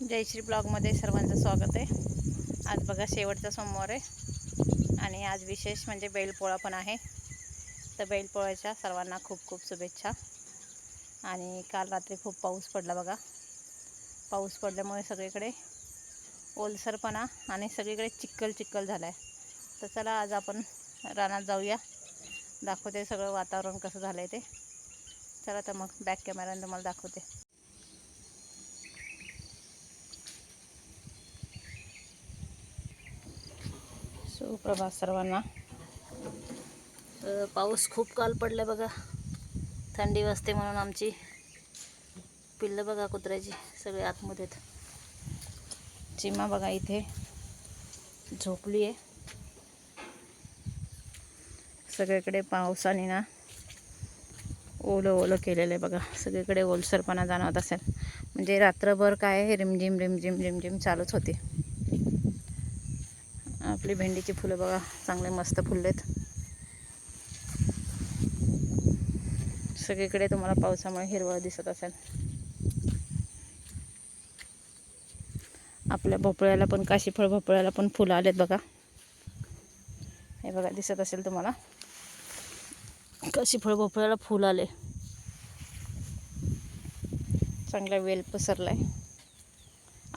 जयश्री ब्लॉगमध्ये सर्वांचं स्वागत आहे. आज बघा शेवटचा सोमवार आहे आणि आज विशेष म्हणजे बैलपोळा पण आहे. तर बैलपोळ्याच्या सर्वांना खूप खूप शुभेच्छा. आणि काल रात्री खूप पाऊस पडला बघा. पाऊस पडल्यामुळे सगळीकडे ओलसरपणा आणि सगळीकडे चिक्कल चिक्कल झाला आहे तर चला आज आपण रानात जाऊया. दाखवते सगळं वातावरण कसं झालं आहे ते. चला तर मग बॅक कॅमेराने तुम्हाला दाखवते. सुप्रभात सर्वांना. तर पाऊस खूप काल पडला बघा. थंडी वाजते म्हणून आमची. पिल्लं बघा कुत्र्याची सगळे आतमध्ये चिमा बघा इथे झोपली आहे सगळीकडे पावसाने ना ओलं ओलं केलेलं आहे बघा. सगळीकडे ओलसरपणा जाणवत असेल. म्हणजे रात्रभर काय रिमझिम रिमझिम रिमझिम चालूच होते. आपली भेंडीची फुलं बघा चांगले मस्त फुललेत. सगळीकडे तुम्हाला पावसामुळे हिरवळ दिसत असेल. आपल्या भोपळ्याला पण काशीफळ भोपळ्याला पण फुलं आलेत बघा. हे बघा दिसत असेल तुम्हाला. काशीफळ भोपळ्याला फुल आले. चांगला वेल पसरला आहे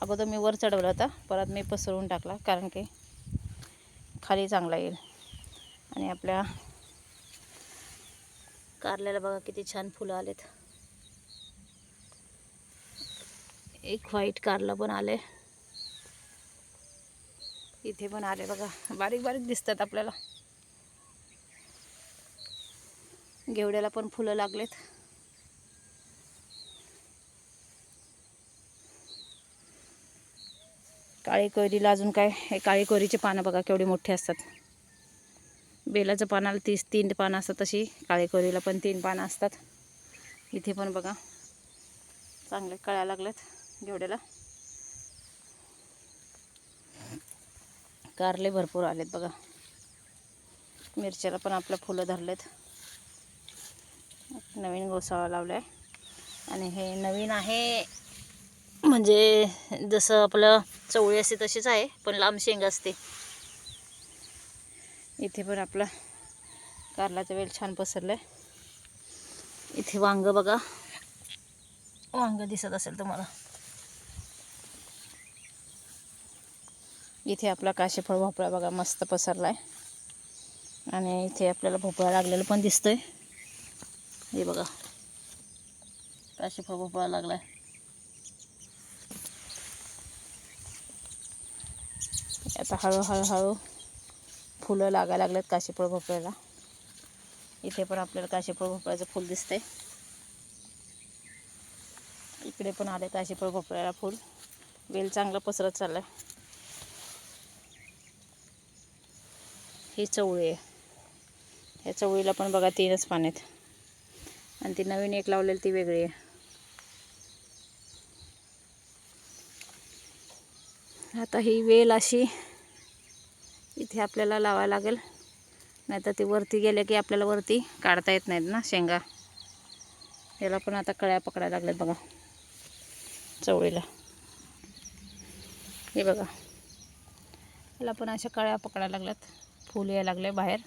अगोदर मी वर चढवला होता परत मी पसरवून टाकला कारण की खाली चांगला येईल. आणि आपल्या कारल्याला बघा किती छान फुलं आलेत. एक व्हाईट कारला पण आले इथे पण आले बघा. बारीक बारीक दिसतात आपल्याला. घेवड्याला पण फुलं लागलेत. काळी कोयरीला अजून काय हे काळी कोयरीचे पानं बघा केवढे मोठे असतात. बेलाचं पानाला तीस तीन पानं असतात तशी काळी कोयरीला पण तीन पानं असतात. इथे पण बघा चांगले कळ्या लागल्यात घेवड्याला कारले भरपूर आलेत बघा. मिरच्याला पण आपलं फुलं धरलेत. नवीन गोसाळा लावला आहे आणि हे नवीन आहे म्हणजे जसं आपलं चवळी असते तशीच आहे पण लांब शेंग असते. इथे पण आपला कारलाचा वेल छान पसरला आहे इथे वांग बघा. वांग दिसत असेल तुम्हाला. इथे आपला काशीफळ भोपळा बघा मस्त पसरला आहे आणि इथे आपल्याला भोपळा लागलेला पण दिसतोय. हे बघा. काशीफळ भोपळा लागलाय. आता हळूहळूहळू फुलं लागायला लागलेत काशीफळ भोपळ्याला. इथे पण आपल्याला काशीफळ भोपळ्याचं फूल दिसतंय. इकडे पण आले काशीफळ भोपळ्याला फूल. वेल चांगलं पसरत चाललंय. ही चवळी आहे. या चवळीला पण बघा तीनच पाने आहेत. आणि ती नवीन एक लावलेली ती वेगळी आहे. आता ही वेल अशी इथे आपल्याला लावायला लागेल. नाहीतर ती वरती गेले की आपल्याला वरती काढता येत नाहीत ना शेंगा. याला पण आता कळ्या पकडायला लागल्यात बघा. चवळीला. हे बघा. याला पण अशा कळ्या पकडायला लागल्यात. फूल यायला लागले बाहेर.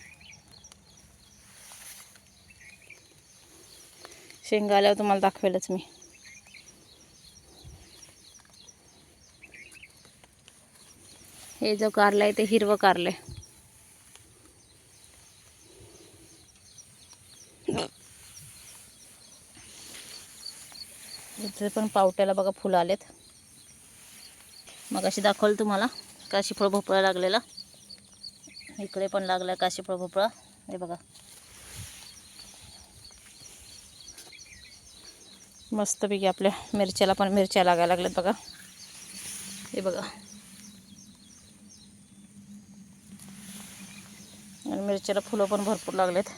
शेंगा आल्यावर तुम्हाला दाखवेलच मी. हे जो कारलं आहे ते हिरवं कारलं आहे. इथे पण पावट्याला बघा फुलं आलेत. मग अशी दाखवलं तुम्हाला काशीफळ भोपळा लागलेला. इकडे पण लागला काशीफळ भोपळा. हे बघा. मस्तपैकी आपल्या मिरच्याला पण मिरच्या लागायला लागल्यात बघा. हे बघा. आणि मिरच्याला फुलं पण भरपूर लागलेत.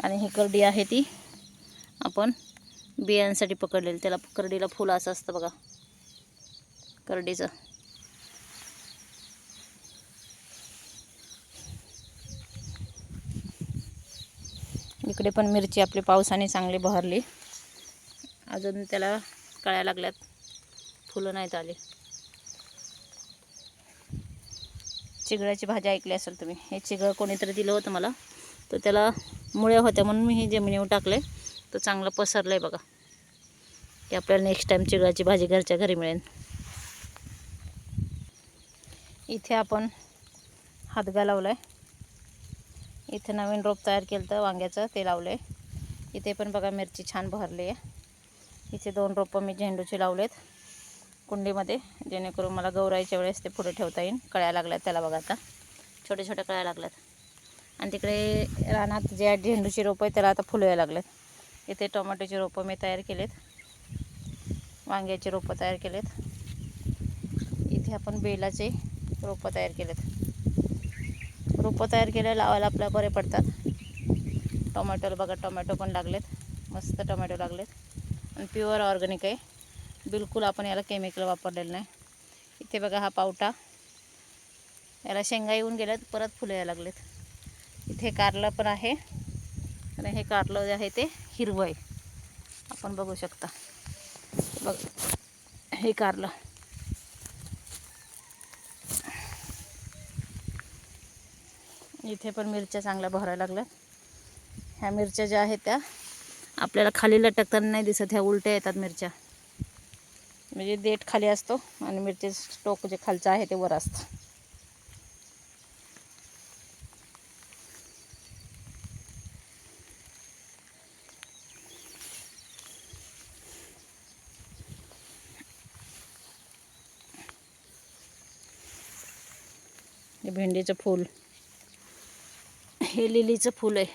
आणि ही करडी आहे ती आपण बियांसाठी पकडलेली. त्याला करडीला फुलं असं असतं बघा. करडीचं. इकडे पण मिरची आपली पावसाने चांगली बहरली. अजून त्याला कळ्या लागल्यात. फुलं नाहीत आली. चिगळ्याची भाजी ऐकली असेल तुम्ही. हे चिगळ कोणीतरी दिलं होतं मला. तर त्याला मुळ्या होत्या म्हणून मी हे जमिनीवर टाकले तर चांगलं पसरलं आहे बघा. की आपल्याला नेक्स्ट टाईम चिगळाची भाजी घरच्या घरी मिळेल. इथे आपण हातगा लावला आहे इथे नवीन रोप तयार केलं तर वांग्याचं ते लावलं आहे इथे पण बघा मिरची छान भरली आहे इथे दोन रोपं मी झेंडूचे लावलेत. कुंडीमध्ये जेणेकरून मला गौराईच्या वेळेस ते पुढे ठेवता येईल. कळ्या लागल्यात त्याला बघा आता. छोट्या छोट्या कळ्या लागल्यात. आणि तिकडे रानात जे झेंडूची रोपं आहे त्याला आता फुलं यायला लागलेत. इथे टोमॅटोची रोपं मी तयार केलेत. वांग्याची रोपं तयार केलेत. इथे आपण बेलाचे रोपं तयार केलेत. रोपं तयार केले लावायला आपल्या बरे पडतात. टोमॅटोला बघा टोमॅटो पण लागलेत. मस्त टोमॅटो लागलेत. आणि प्युअर ऑर्गॅनिक आहे. बिलकुल आपण याला केमिकल वापरलेलं नाही. इथे बघा हा पावटा. याला शेंगा येऊन गेल्यात परत फुलं यायला लागलेत. इथे कारलं पण आहे. आणि हे कारलं जे आहे ते हिरवं आहे. आपण बघू शकता. बघ हे कारलं. इथे पण मिरच्या चांगल्या भरायला लागल्या ह्या मिरच्या ज्या आहेत त्या आपल्याला खाली लटकताना नाही दिसत ह्या उलट्या येतात मिरच्या. म्हणजे देठ खाली असतो आणि मिरची टोक जे खालचं आहे ते वर असतं. हे भेंडीचं फूल. हे लिलीचं फूल आहे.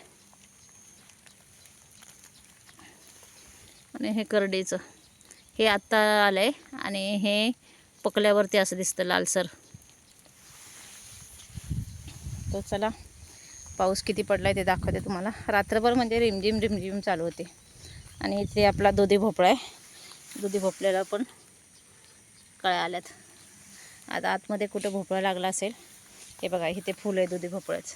आणि हे करडेचं हे आत्ता आलं आहे आणि हे पकल्यावरती असं दिसतं लालसर. तो चला पाऊस किती पडला आहे ते दाखवते तुम्हाला. रात्रभर म्हणजे रिमझिम रिमझिम चालू होते. आणि इथे आपला दुधी भोपळा आहे. दुधी भोपळ्याला पण कळ्या आल्यात. आता आतमध्ये कुठं भोपळा लागला असेल हे बघा इथे फुलं आहे दुधी भोपळ्याचं.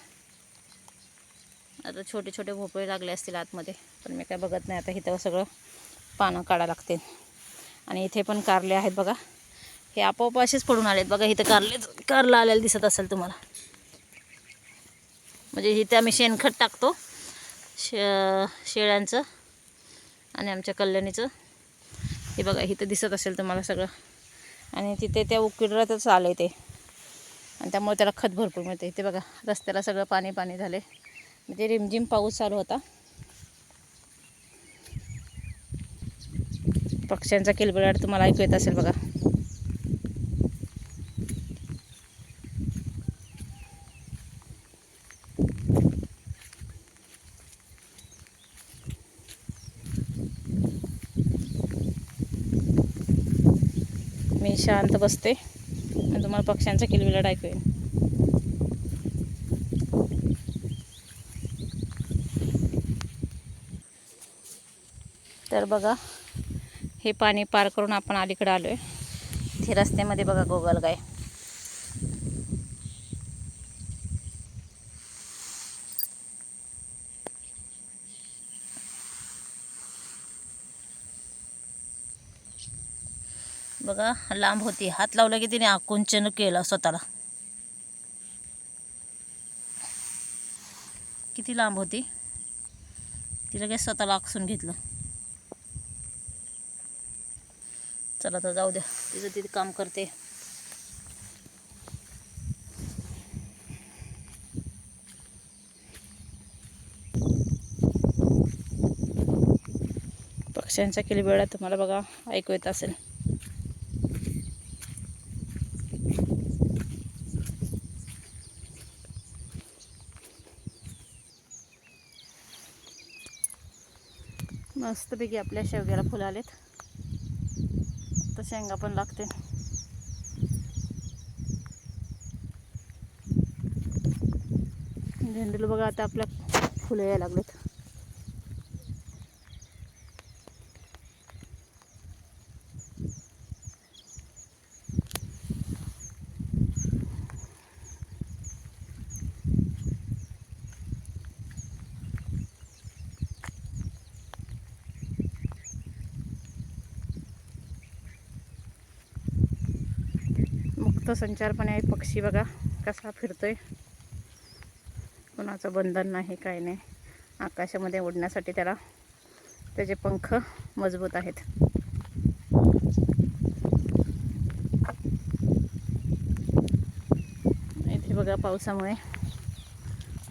आता छोटे छोटे भोपळे लागले असतील आतमध्ये पण मी काय बघत नाही. आता इथं सगळं पानं काढा लागते आणि इथे पण कारले आहेत बघा. हे आपोआप असेच पडून आलेत बघा. इथं कारले कारला आलेलं दिसत असेल तुम्हाला. म्हणजे इथे आम्ही शेणखत टाकतो. शे शेळ्यांचं आणि आमच्या कल्याणीचं. हे बघा इथं दिसत असेल तुम्हाला सगळं. आणि तिथे त्या उकिडरातच आलं ते. आणि त्यामुळे त्याला खत भरपूर मिळते इथे बघा रस्त्याला सगळं पाणी पाणी झाले म्हणजे रिमझिम पाऊस चालू होता. पक्ष्यांचा किलबिलाट तुम्हाला ऐकू येत असेल बघा. मी शांत बसते आणि तुम्हाला पक्ष्यांचा किलबिलाट ऐकू येईल. तर बघा हे पाणी पार करून आपण अलीकडे आलो आहे रस्त्यामध्ये बघा गोगलगाय बघा लांब होती. हात लावला की तिने आकुंचन केलं स्वतःला. किती लांब होती? तिला काय स्वतःला आकसून घेतलं. चला तर जाऊ द्या. तिचं तिथे काम करते. पक्ष्यांचा किलबिळा तुम्हाला बघा ऐकू येत असेल. मस्तपैकी आपल्या शेवग्याला फुलं आलेत. तर शेंगा पण लागते झेंडूला बघा आता आपल्या फुलं यायला लागलेत. मस्त संचारपणे आहे. पक्षी बघा कसा फिरतोय. कोणाचं बंधन नाही काय नाही. आकाशामध्ये उडण्यासाठी त्याला त्याचे पंख मजबूत आहेत. इथे बघा पावसामुळे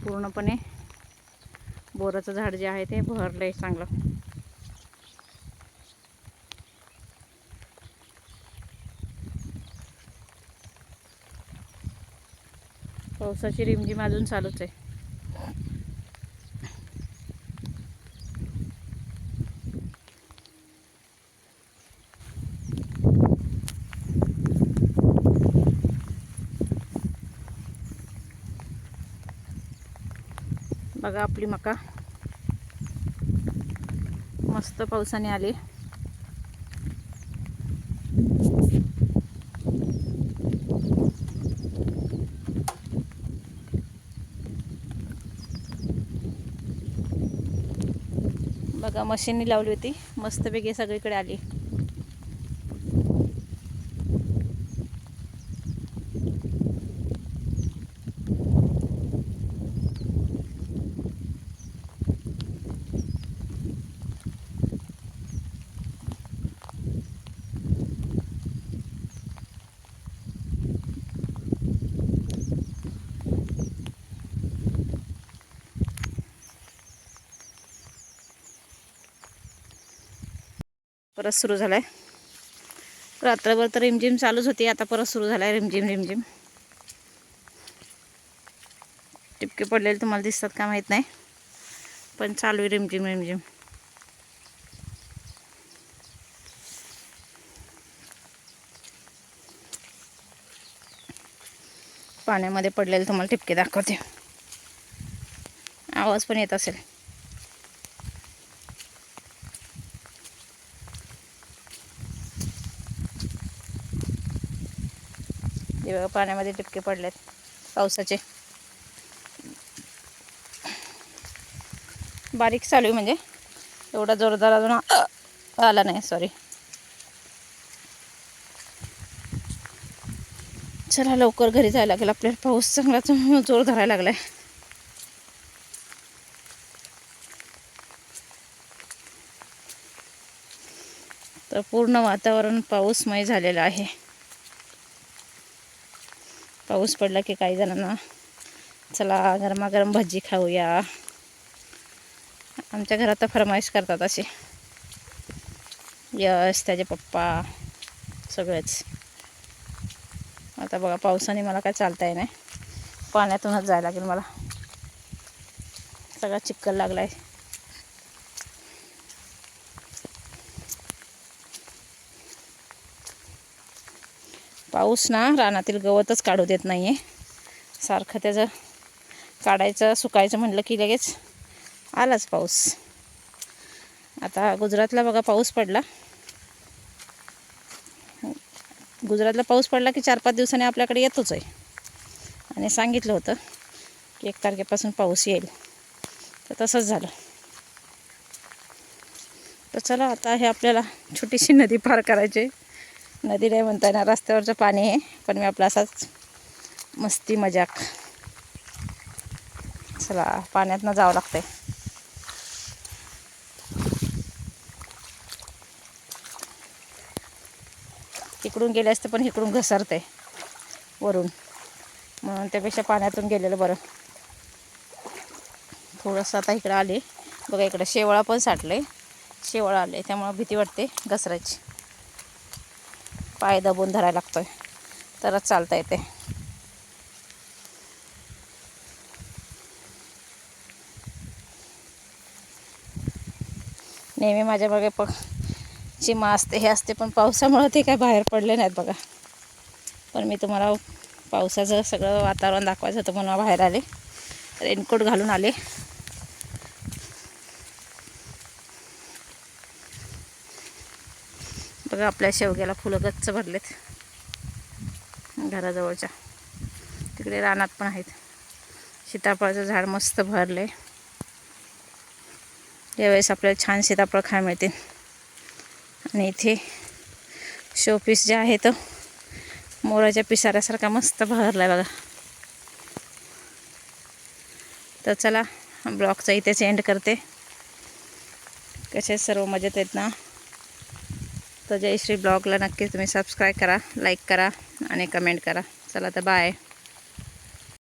पूर्णपणे बोराचं झाड जे आहे ते बहरलंय चांगलं. पावसाची रिमझिम अजून चालूच आहे. बघा आपली मका. मस्त पावसाने आली. बघा मशीननी लावली होती. मस्तपैकी सगळीकडे आली. परत सुरू झालाय. रात्रभर तर रिमझिम चालूच होती आता परत सुरू झालाय रिमझिम रिमझिम. टिपके पडलेले तुम्हाला दिसतात का माहीत नाही पण चालू आहे रिमझिम रिमझिम. पाण्यामध्ये पडलेले तुम्हाला टिपके दाखवते. आवाज पण येत असेल. पाण्यामध्ये टिपके पडलेत पावसाचे. बारीक चालू आहे म्हणजे. एवढा जोरदार अजून आला नाही सॉरी चला लवकर घरी जायला लागेल आपल्याला. पाऊस चांगलाच जोर धरायला लागलाय. तर पूर्ण वातावरण पाऊसमय झालेलं आहे. पाऊस पडला की काही जणांना चला गरमागरम भजी खाऊया. आमच्या घरात तर फरमाईश करतात असे यश त्याचे पप्पा सगळेच. आता बघा पावसाने मला काय चालता नाही पाण्यातूनच जायला लागेल मला. सगळा चिक्कल आहे पाऊस ना रानातील गवतच काढू देत नाही आहे सारखं त्याचं काढायचं सुकायचं म्हटलं की लगेच आलाच पाऊस. आता गुजरातला बघा पाऊस पडला. गुजरातला पाऊस पडला की चार पाच दिवसांनी आपल्याकडे येतोच आहे. आणि सांगितलं होतं की एक तारखेपासून पाऊस येईल. तर तसंच झालं. तर चला आता हे आपल्याला छोटीशी नदी पार करायची नदी नाही म्हणता येणार रस्त्यावरचं पाणी आहे पण मी आपला असाच मस्ती मजाक. चला पाण्यातनं जावं लागतंय. इकडून गेले असते पण इकडून घसरते वरून. म्हणून त्यापेक्षा पाण्यातून गेलेलं बरं. थोडंसं आता इकडं आले. बघा इकडं शेवळा पण साठले शेवळा आले त्यामुळं भीती वाटते घसरायची. पाय दबून धरायला लागतोय. तरच चालता येते. नेहमी माझ्या मागे प चिमा असते हे असते पण पावसामुळं ते काय बाहेर पडले नाहीत बघा. पण मी तुम्हाला पावसाचं सगळं वातावरण दाखवायचं होतं म्हणून बाहेर आले. रेनकोट घालून आले. बघा आपल्या शेवग्याला फुलं गच्च भरलेत. घराजवळच्या. तिकडे रानात पण आहेत. सीताफळाचं झाड मस्त भरले. यावेळेस आपल्याला छान सीताफळ खाय मिळतील. आणि इथे शोपीस जे आहे तो मोराच्या पिसाऱ्यासारखा मस्त बहरला बघा. तर चला ब्लॉगचा इथेच एंड करते. कसे सर्व मजेत आहेत ना? तर जयश्री ब्लॉगला नक्कीच तुम्ही सबस्क्राईब करा लाईक करा आणि कमेंट करा. चला तर बाय